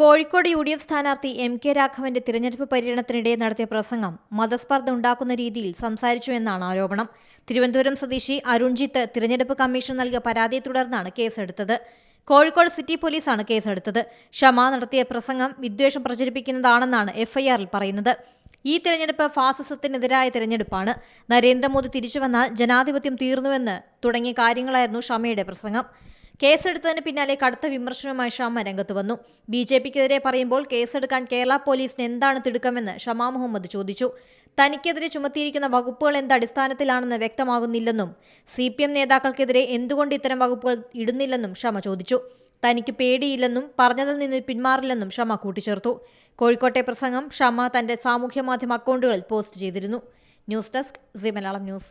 Kozhikode U D F സ്ഥാനാർത്ഥി M K രാഘവന്റെ തിരഞ്ഞെടുപ്പ് പര്യടനത്തിനിടെ നടത്തിയ പ്രസംഗം മതസ്പർദ്ധ ഉണ്ടാക്കുന്ന രീതിയിൽ സംസാരിച്ചു എന്നാണ് ആരോപണം. തിരുവനന്തപുരം സ്വദേശി അരുൺജിത്ത് തിരഞ്ഞെടുപ്പ് കമ്മീഷൻ നൽകിയ പരാതിയെ തുടർന്നാണ് കേസെടുത്തത്. കോഴിക്കോട് സിറ്റി പോലീസാണ് കേസെടുത്തത്. ഷമ നടത്തിയ പ്രസംഗം വിദ്വേഷം പ്രചരിപ്പിക്കുന്നതാണെന്നാണ് എഫ്ഐആറിൽ പറയുന്നത്. ഈ തിരഞ്ഞെടുപ്പ് ഫാസിസത്തിനെതിരായ തിരഞ്ഞെടുപ്പാണ്. നരേന്ദ്രമോദി തിരിച്ചു വന്നാൽ ജനാധിപത്യം തീർന്നുവെന്ന് തുടങ്ങിയ കാര്യങ്ങളായിരുന്നു ഷമയുടെ പ്രസംഗം. കേസെടുത്തതിന് പിന്നാലെ കടുത്ത വിമർശനവുമായി ഷമ രംഗത്ത് വന്നു. ബി ജെ പിക്കെതിരെ പറയുമ്പോൾ കേസെടുക്കാൻ കേരള പോലീസിന് എന്താണ് തിടുക്കമെന്ന് ഷമാ മുഹമ്മദ് ചോദിച്ചു. തനിക്കെതിരെ ചുമത്തിയിരിക്കുന്ന വകുപ്പുകൾ എന്ത് അടിസ്ഥാനത്തിലാണെന്ന് വ്യക്തമാകുന്നില്ലെന്നും സി പി എം നേതാക്കൾക്കെതിരെ എന്തുകൊണ്ട് ഇത്തരം വകുപ്പുകൾ ഇടുന്നില്ലെന്നും ഷമ ചോദിച്ചു. തനിക്ക് പേടിയില്ലെന്നും പറഞ്ഞതിൽ നിന്ന് പിന്മാറില്ലെന്നും ഷമ കൂട്ടിച്ചേർത്തു. കോഴിക്കോട്ടെ പ്രസംഗം ഷമ തന്റെ സാമൂഹ്യ മാധ്യമ അക്കൗണ്ടുകളിൽ പോസ്റ്റ് ചെയ്തിരുന്നു. News desk C Malayalam news.